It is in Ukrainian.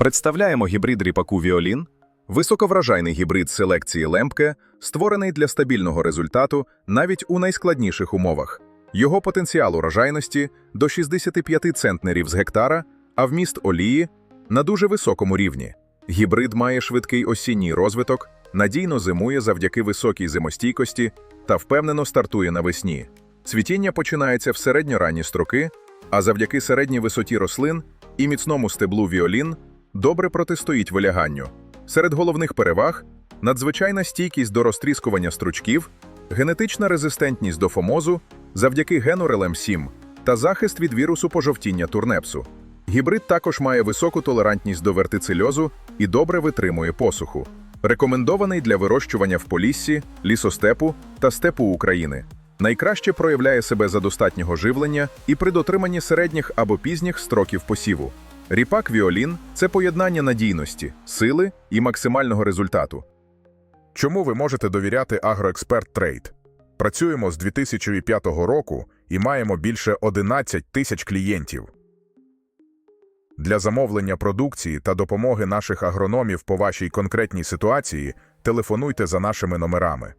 Представляємо гібрид ріпаку Віолін, високовражайний гібрид селекції Лемпке, створений для стабільного результату навіть у найскладніших умовах. Його потенціал урожайності до 65 центнерів з гектара, а вміст олії на дуже високому рівні. Гібрид має швидкий осінній розвиток, надійно зимує завдяки високій зимостійкості та впевнено стартує навесні. Цвітіння починається в середньоранні строки, а завдяки середній висоті рослин і міцному стеблу віолін добре протистоїть виляганню. Серед головних переваг надзвичайна стійкість до розтріскування стручків, генетична резистентність до фомозу завдяки гену RLM7 та захист від вірусу пожовтіння турнепсу. Гібрид також має високу толерантність до вертицильозу і добре витримує посуху. Рекомендований для вирощування в Поліссі, лісостепу та степу України. Найкраще проявляє себе за достатнього живлення і при дотриманні середніх або пізніх строків посіву. Ріпак Віолін це поєднання надійності, сили і максимального результату. Чому ви можете довіряти Агроексперт Трейд? Працюємо з 2005 року і маємо більше 11 тисяч клієнтів. Для замовлення продукції та допомоги наших агрономів по вашій конкретній ситуації телефонуйте за нашими номерами.